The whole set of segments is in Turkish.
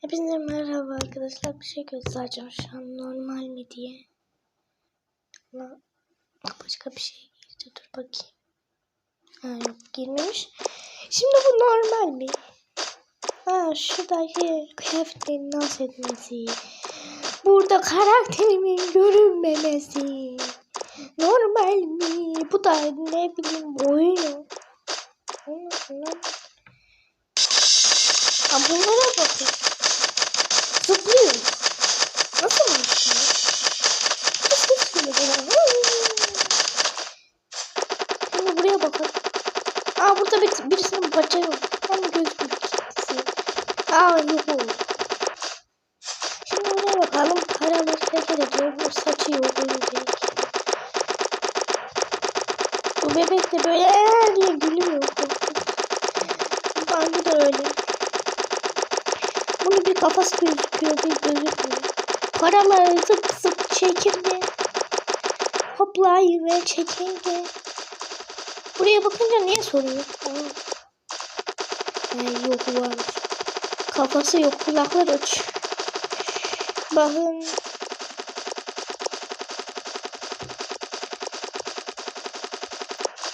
Hepinize merhaba arkadaşlar. Bir şey göstereceğim şu an normal mi diye. Ama başka bir şey girdi. Dur bakayım. Ha yok girmemiş. Şimdi bu normal mi? Ha şuradaki kıyafetlerin dans etmesi. Burada karakterimin görünmemesi. Normal mi? Bu da ne bileyim oyun. Bunlara bakın. Zıplıyor. Nasıl geliyor. Şimdi buraya bakın. Aa burada bir, birisinin bacağı yok. Ama gözükmüyor. Aa yok oldu. Şimdi buraya bakalım. Paralar hareket ediyor. Bu saçı yok. Öyle belki. Bu bebek de böyle "Ee" diye gülüyor. Bence de öyle. Bunun bir kafası gözüküyor, bir gözükmüyor. Paraları zıp zıp çekirdi. Hoplayı ve çekirdi. Buraya bakınca niye soruyor? Ay, yok varmış. Kafası yok, kulaklar uç. Bakın.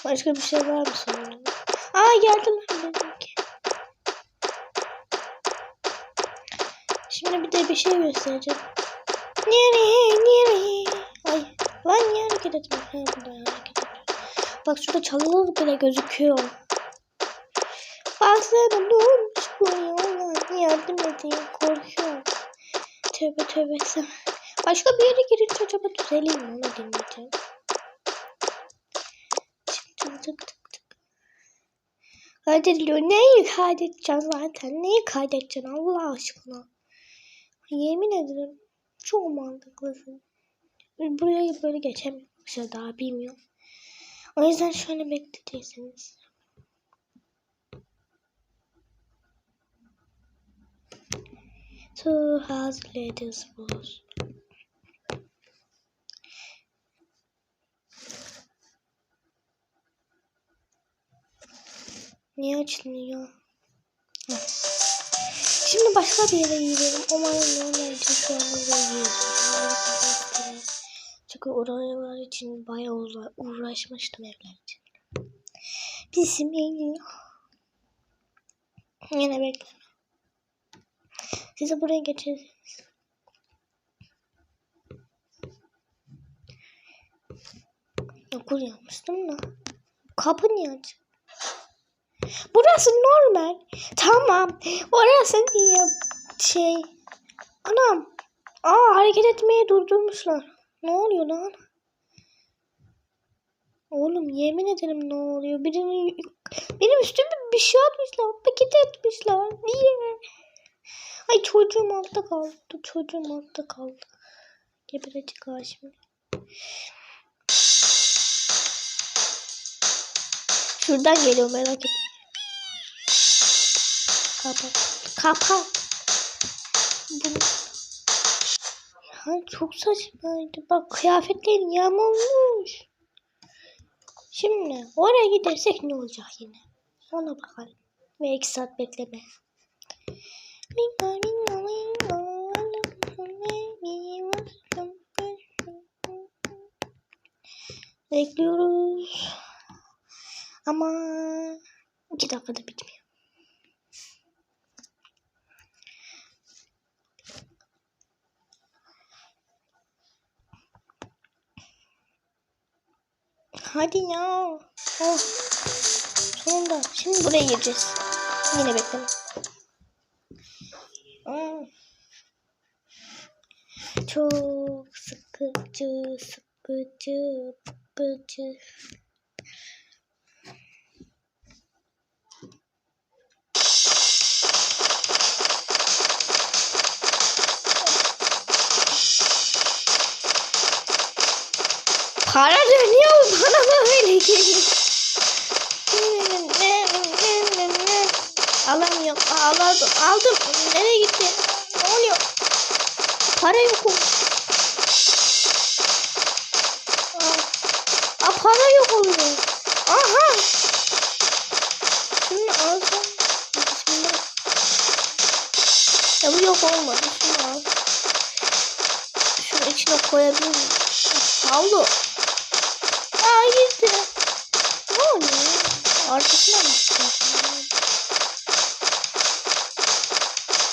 Başka bir şey var mı sanırım? Aa benimki. Şimdi bir de bir şey göstereceğim. Nereye, nereye? Ay, lan niye hareket etmiyor? Ha, burada hareket. Bak şurada çalılık bile gözüküyor. Baksana ne olmuş bu ya? Yardım edin, korkuyorum. Tövbe tövbe. Başka bir yere girince acaba düzeleyim mi? Onu deneyeceğim. Şimdi tık tık tık. Kaydediliyor. Neyi kaydedeceksin zaten? Neyi kaydedeceksin Allah aşkına? Yemin ederim çok mantıklısın. Buraya böyle geçemiyorum. daha bilmiyorum. O yüzden şöyle bekleyeceksiniz. Two house ladies was. Niye açılmıyor? Heh. Şimdi başka bir yere gidelim. Umarım normal için şu an oraya Çünkü oralar için bayağı uğra uğraşmıştım evler için. Bismillah. Yine bekleme. Sizi buraya geçeceğiz. Okul yapmıştım da. Kapı niye açık? Burası normal. Tamam. Orası niye şey? Anam. Aa hareket etmeyi durdurmuşlar. Ne oluyor lan? Oğlum yemin ederim ne oluyor? Birinin benim üstüme bir şey atmışlar. Paket etmişler. Niye? Ay çocuğum altta kaldı. Çocuğum altta kaldı. Geberecek ha şimdi. Şuradan geliyor merak etme. Kapat. Kapat. Bunu... Ya çok saçmaydı. Bak kıyafetlerin yamulmuş. Şimdi oraya gidersek ne olacak yine? Ona bakalım. Ve iki saat bekleme. Bekliyoruz. Ama iki dakikada bitmiyor. Hadi ya. Oh. Sonunda. Şimdi buraya gireceğiz. Yine bekleme. Hmm. Çok sıkıcı, sıkıcı, sıkıcı. Para dönüyor bana böyle geliyor. Alamıyorum. Aldım. Aldım. Nereye gitti? Ne oluyor? Para yok. Aa para yok oluyor. Aha. Şunu alsam. Bismillah. Ya bu yok olmadı. Şunu al. Şunu içine koyabilir miyim? Havlu. Gitti. Ne oluyor? Arkasına mı?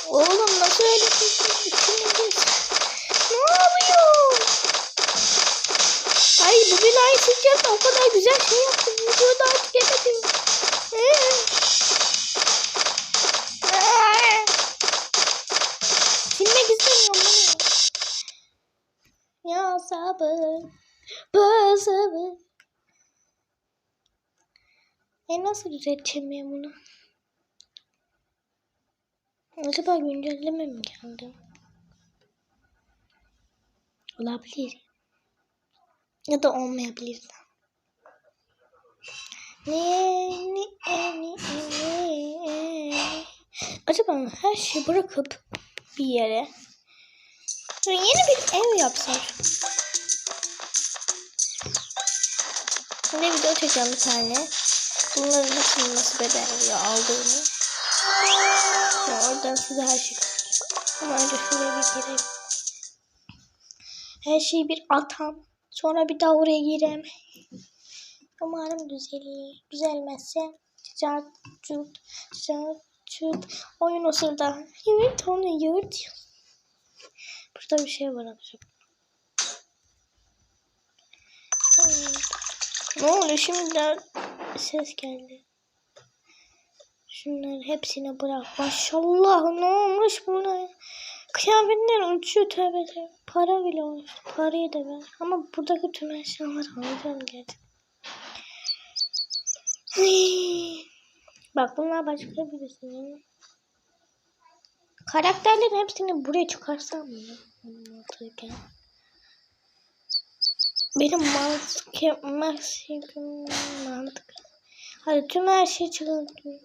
Oğlum nasıl öyle? İçine Ne oluyor? Ay bu binayı sileceğim de o kadar güzel şey yaptım. Videoda artık yemedim. Ee? Ee? Silmek istemiyorum bunu. Ya sabır. Sabır. E nasıl düzelteceğim ben bunu? Acaba güncelleme mi geldi? Olabilir. Ya da olmayabilir de. Ne, ne, ne, ne, ne. Acaba her şeyi bırakıp bir yere yeni bir ev yapsam. Şimdi video çekeceğim bir tane. Hepsini nasıl bedeliyor aldığımı. Ya oradan size her şey Ama önce şuraya bir gireyim. Her şeyi bir atam. Sonra bir daha oraya gireyim. Umarım düzelir. Düzelmezse çat çut çat çut. Oyun o sırada. Yırt onu yırt. Burada bir şey var acaba. Hmm. Ne oluyor şimdi ses geldi. Şunların hepsini bırak. Maşallah ne olmuş buna? Kıyafetler uçuyor tövbe tövbe. Para bile olmuş. Parayı da ver. Ama buradaki tüm eşyaları alacağım. Ay. Bak bunlar başka birisinin. Karakterlerin hepsini buraya çıkarsam mı? ya? Mantıken. Benim mantık mantık mantık. Hadi tüm her şeyi çıkartayım.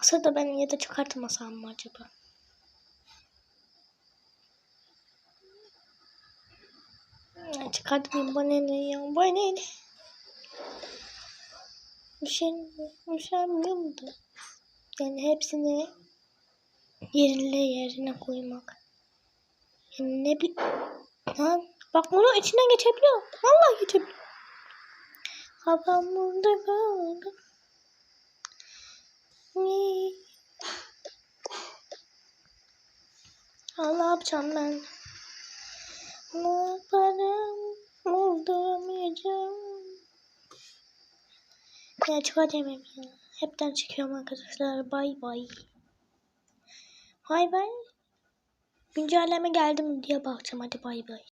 Aslında ben ya da çıkartmasam mı acaba? Ya çıkartmayayım bana ne ya bana ne? Bir şey, bir şey yapmıyor da? Yani hepsini yerine yerine koymak. Yani ne bir... Lan bak bunu içinden geçebiliyor. Vallahi geçebiliyor. Kafamda kaldı. Ne? Ne yapacağım ben? Ne yaparım? Bulduramayacağım. Ya çıkartamam ya. Hepten çıkıyorum arkadaşlar. Bay bay. Bay bay. Güncelleme geldi mi diye bakacağım. Hadi bay bay.